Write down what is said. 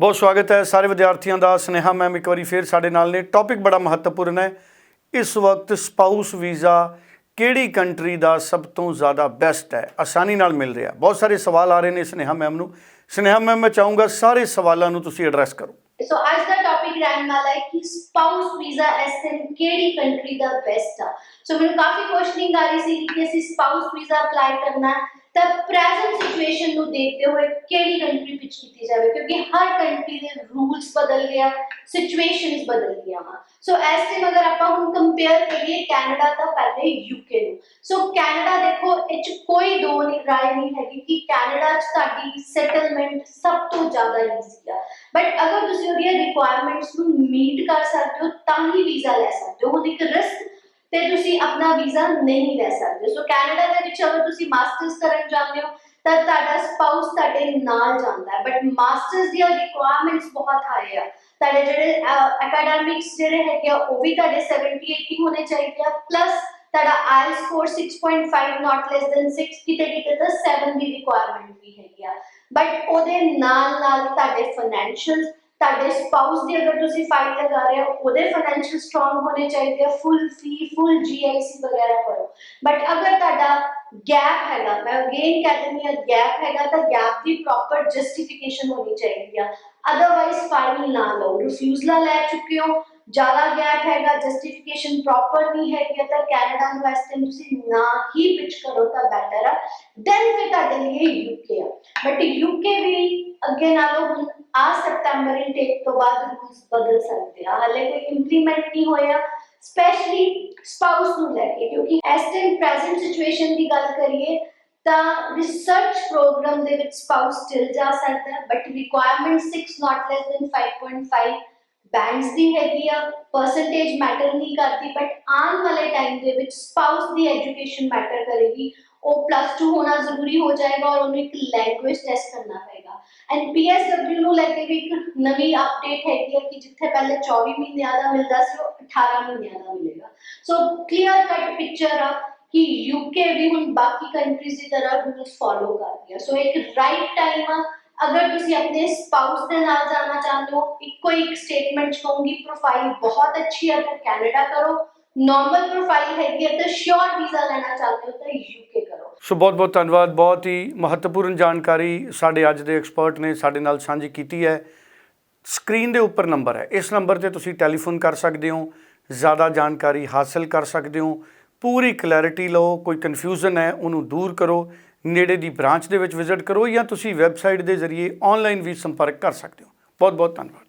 ਬਹੁਤ ਸਵਾਗਤ ਹੈ ਸਾਰੇ ਵਿਦਿਆਰਥੀਆਂ ਦਾ, ਸਨੇਹਾ ਮੈਮ ਇੱਕ ਵਾਰੀ ਫੇਰ ਸਾਡੇ ਨਾਲ ਨੇ। ਟੌਪਿਕ ਬੜਾ ਮਹੱਤਵਪੂਰਨ ਹੈ। ਇਸ ਵਕਤ ਸਪਾਊਸ ਵੀਜ਼ਾ ਕਿਹੜੀ ਕੰਟਰੀ ਦਾ ਸਭ ਤੋਂ ਜ਼ਿਆਦਾ ਬੈਸਟ ਹੈ? ਆਸਾਨੀ ਨਾਲ ਮਿਲ ਰਿਹਾ। ਬਹੁਤ ਸਾਰੇ ਸਵਾਲ ਆ ਰਹੇ ਨੇ ਸਨੇਹਾ ਮੈਮ ਨੂੰ। ਸਨੇਹਾ ਮੈਮ, ਮੈਂ ਚਾਹੂੰਗਾ ਸਾਰੇ ਸਵਾਲਾਂ ਨੂੰ ਤੁਸੀਂ ਐਡਰੈਸ ਕਰੋ। ਸੋ ਅੱਜ ਦਾ ਟੌਪਿਕ ਰਹਿਣ ਵਾਲਾ ਹੈ ਕਿ ਸਪਾਊਸ ਵੀਜ਼ਾ ਐਸਐਮ ਕਿਹੜੀ ਕੰਟਰੀ ਦਾ ਬੈਸਟ ਆ। ਸੋ ਮੈਨੂੰ ਕਾਫੀ ਕੁਐਸਚਨਿੰਗ ਆ ਰਹੀ ਸੀ ਕਿ ਅਸੀਂ ਸਪਾਊਸ ਵੀਜ਼ਾ ਅਪਲਾਈ ਕਰਨਾ ਤਾਂ ਪ੍ਰੈਜ਼ੈਂਟ ਸਿਚੁਏਸ਼ਨ ਨੂੰ ਦੇਖਦੇ ਹੋਏ ਕਿਹੜੀ ਕੰਟਰੀ ਪਿਚ ਕੀਤੀ ਜਾਵੇ? ਕਿਉਂਕਿ ਹਰ ਕੰਟਰੀ ਦੇ ਰੂਲਸ ਬਦਲ ਗਿਆ ਸਿਚੁਏਸ਼ਨਸ ਬਦਲ ਗਈਆਂ ਵਾ। ਸੋ ਇਸ ਟਾਈਮ ਅਗਰ ਆਪਾਂ ਹੁਣ ਕੰਪੇਅਰ ਕਰੀਏ ਕੈਨੇਡਾ ਤਾਂ ਪਹਿਲੇ ਯੂਕੇ ਨੂੰ। ਸੋ ਕੈਨੇਡਾ ਦੇਖੋ, ਇਹ 'ਚ ਕੋਈ ਦੋ ਨਹੀਂ, ਰਾਏ ਨਹੀਂ ਹੈਗੀ ਕਿ ਕੈਨੇਡਾ 'ਚ ਤੁਹਾਡੀ ਸੈਟਲਮੈਂਟ ਸਭ ਤੋਂ ਜ਼ਿਆਦਾ ਈਜ਼ੀ ਆ। ਬਟ ਅਗਰ ਤੁਸੀਂ ਉਹਦੀਆਂ ਰਿਕੁਆਇਰਮੈਂਟਸ ਨੂੰ ਮੀਟ ਕਰ ਸਕਦੇ ਹੋ, ਤਾਂ ਹੀ ਵੀਜ਼ਾ ਲੈ ਸਕਦੇ ਹੋ। ਹੁਣ ਇੱਕ ਰਿਸਕ ਤੇ ਤੁਸੀਂ ਆਪਣਾ ਵੀਜ਼ਾ ਨਹੀਂ ਲੈ ਸਕਦੇ। ਸੋ ਕੈਨੇਡਾ ਦੇ ਵਿੱਚ ਅਗਰ ਤੁਸੀਂ ਮਾਸਟਰਸ ਕਰਨ ਜਾਂਦੇ ਹੋ, ਤਾਂ ਤੁਹਾਡਾ ਸਪਾਊਸ ਤੁਹਾਡੇ ਨਾਲ ਜਾਂਦਾ ਹੈ। ਬਟ ਮਾਸਟਰਸ ਦੀਆਂ ਰਿਕੁਆਇਰਮੈਂਟਸ ਬਹੁਤ ਹਾਈ ਆ। ਤੁਹਾਡੇ ਜਿਹੜੇ ਅਕੈਡੈਮਿਕਸ ਜਿਹੜੇ ਹੈਗੇ ਆ, ਉਹ ਵੀ ਤੁਹਾਡੇ 70 80 ਹੋਣੇ ਚਾਹੀਦੇ ਆ। ਪਲੱਸ ਤੁਹਾਡਾ ਆਇਲ ਸਕੋਰ 6.5 ਨਾਟ ਲੈਸ ਦੈਨ 6 ਕਿਤੇ ਕਿਤੇ ਤਾਂ 7 ਦੀ ਰਿਕੁਆਇਰਮੈਂਟ ਵੀ ਹੈਗੀ ਆ। ਬਟ ਉਹਦੇ ਨਾਲ ਨਾਲ ਤੁਹਾਡੇ ਫਾਈਨੈਂਸ਼ੀਅਲ ਤੁਹਾਡੇ ਸਪਾਊਸ ਦੀ ਅਗਰ ਤੁਸੀਂ ਫਾਈਲ ਲਗਾ ਰਹੇ ਹੋ, ਉਹਦੇ ਫਾਈਨੈਂਸ਼ੀਅਲ ਸਟਰੋਂਗ ਹੋਣੇ ਚਾਹੀਦੇ ਆ ਫੁੱਲ ਫੀ ਫੁੱਲ ਜੀਆਈਸੀ ਵਗੈਰਾ ਕਰੋ। ਬਟ ਅਗਰ ਤੁਹਾਡਾ ਗੈਪ ਹੈਗਾ, ਮੈਂ ਅਗੇਨ ਕਹਿ ਦਿੰਦੀ ਹਾਂ ਗੈਪ ਹੈਗਾ, ਤਾਂ ਗੈਪ ਦੀ ਪ੍ਰੋਪਰ ਜਸਟੀਫਿਕੇਸ਼ਨ ਹੋਣੀ ਚਾਹੀਦੀ ਆ। ਅਦਰਵਾਈਜ਼ ਫਾਈਲ ਨਾ ਲਓ। ਰਿਫਿਊਜ਼ਲਾ ਲੈ ਚੁੱਕੇ ਹੋ ਜ਼ਿਆਦਾ ਗੈਪ ਹੈਗਾ ਜਸਟੀਫਿਕੇਸ਼ਨ ਪ੍ਰੋਪਰ ਨਹੀਂ ਹੈਗੀ ਤਾਂ ਕੈਨੇਡਾ ਨੂੰ ਇਸ ਟਾਈਮ ਤੁਸੀਂ ਨਾ ਹੀ ਪਿਚ ਕਰੋ ਤਾਂ ਬੈਟਰ ਆ ਦੈਨ ਫਿਰ ਤੁਹਾਡੇ ਲਈ ਯੂਕੇ ਆ ਬਟ ਯੂਕੇ ਵੀ ਅੱਗੇ ਨਾਲੋਂ ਹੁਣ ਆ ਸਪਟੈਂਬਰ ਇਨਟੇਕ ਤੋਂ ਬਾਅਦ ਰੂਲਸ ਬਦਲ ਸਕਦੇ ਆ ਹਾਲੇ ਕੋਈ ਇੰਪਲੀਮੈਂਟ ਨਹੀਂ ਹੋਇਆ ਸਪੈਸ਼ਲੀ ਸਪਾਊਸ ਨੂੰ ਲੈ ਕੇ ਕਿਉਂਕਿ ਇਸ ਟਾਈਮ ਪ੍ਰੈਜ਼ੈਂਟ ਸਿਚੁਏਸ਼ਨ ਦੀ ਗੱਲ ਕਰੀਏ ਤਾਂ ਰਿਸਰਚ ਪ੍ਰੋਗਰਾਮ ਦੇ ਵਿੱਚ ਸਪਾਊਸ ਸਟਿਲ ਜਾ ਸਕਦਾ ਹੈ but requirement 6 not less than 5.5 bands ਦੀ ਹੈਗੀ ਆ ਪਰਸੈਂਟੇਜ ਮੈਟਰ ਨਹੀਂ ਕਰਦੀ ਬਟ ਆਉਣ ਵਾਲੇ ਟਾਈਮ ਦੇ ਵਿੱਚ ਸਪਾਊਸ ਦੀ ਐਜੂਕੇਸ਼ਨ ਮੈਟਰ ਕਰੇਗੀ। ਉਹ ਪਲੱਸ 2 ਹੋਣਾ ਜ਼ਰੂਰੀ ਹੋ ਜਾਏਗਾ ਔਰ ਉਹਨੂੰ ਇੱਕ ਲੈਂਗੁਏਜ ਟੈਸਟ ਕਰਨਾ ਪਏਗਾ। ਐਂਡ ਪੀਐਸਡਬਲਿਊ ਨੂੰ ਲੈ ਕੇ ਵੀ ਇੱਕ ਨਵੀਂ ਅਪਡੇਟ ਹੈਗੀ ਹੈ ਕਿ ਜਿੱਥੇ ਪਹਿਲੇ 24 ਮਹੀਨਿਆਂ ਦਾ ਮਿਲਦਾ ਸੀ, ਉਹ 18 ਮਹੀਨਿਆਂ ਦਾ ਮਿਲੇਗਾ। ਸੋ ਕਲੀਅਰ ਕੱਟ ਪਿਕਚਰ ਆ ਕਿ ਯੂਕੇ ਵੀ ਹੁਣ ਬਾਕੀ ਕੰਟਰੀਜ਼ ਦੀ ਤਰ੍ਹਾਂ ਰੂਲਸ ਫੋਲੋ ਕਰਦੀ ਆ। ਸੋ ਇੱਕ ਰਾਈਟ ਟਾਈਮ ਆ ਅਗਰ ਤੁਸੀਂ ਆਪਣੇ ਸਪਾਊਸ ਦੇ ਨਾਲ ਜਾਣਾ ਚਾਹੁੰਦੇ ਹੋ, ਇੱਕੋ ਇੱਕ ਸਟੇਟਮੈਂਟ ਕਹੂੰਗੀ ਪ੍ਰੋਫਾਈਲ ਬਹੁਤ ਅੱਛੀ ਹੈ, ਤਾਂ ਕੈਨੇਡਾ ਕਰੋ। ਨਾਰਮਲ ਪ੍ਰੋਫਾਈਲ ਹੈਗੀ ਹੈ, ਤਾਂ ਸ਼ੋਰਟ ਵੀਜ਼ਾ ਲੈਣਾ ਚਾਹੁੰਦੇ ਹੋ, ਤਾਂ ਯੂਕੇ ਕਰੋ। ਸੋ ਬਹੁਤ ਬਹੁਤ ਧੰਨਵਾਦ, ਬਹੁਤ ਹੀ ਮਹੱਤਵਪੂਰਨ ਜਾਣਕਾਰੀ ਸਾਡੇ ਅੱਜ ਦੇ ਐਕਸਪਰਟ ਨੇ ਸਾਡੇ ਨਾਲ ਸਾਂਝੀ ਕੀਤੀ ਹੈ। ਸਕਰੀਨ ਦੇ ਉੱਪਰ ਨੰਬਰ ਹੈ, ਇਸ ਨੰਬਰ ਤੇ ਤੁਸੀਂ ਟੈਲੀਫੋਨ ਕਰ ਸਕਦੇ ਹੋ, ਜ਼ਿਆਦਾ ਜਾਣਕਾਰੀ ਹਾਸਲ ਕਰ ਸਕਦੇ ਹੋ। ਪੂਰੀ ਕਲੈਰਿਟੀ ਲਓ, ਕੋਈ ਕਨਫਿਊਜ਼ਨ ਹੈ, ਉਹਨੂੰ ਦੂਰ ਕਰੋ। ਨੇੜੇ ਦੀ ਬ੍ਰਾਂਚ ਦੇ ਵਿੱਚ ਵਿਜ਼ਿਟ ਕਰੋ ਜਾਂ ਤੁਸੀਂ ਵੈਬਸਾਈਟ ਦੇ ਜ਼ਰੀਏ ਆਨਲਾਈਨ ਵੀ ਸੰਪਰਕ ਕਰ ਸਕਦੇ ਹੋ। ਬਹੁਤ ਬਹੁਤ ਧੰਨਵਾਦ।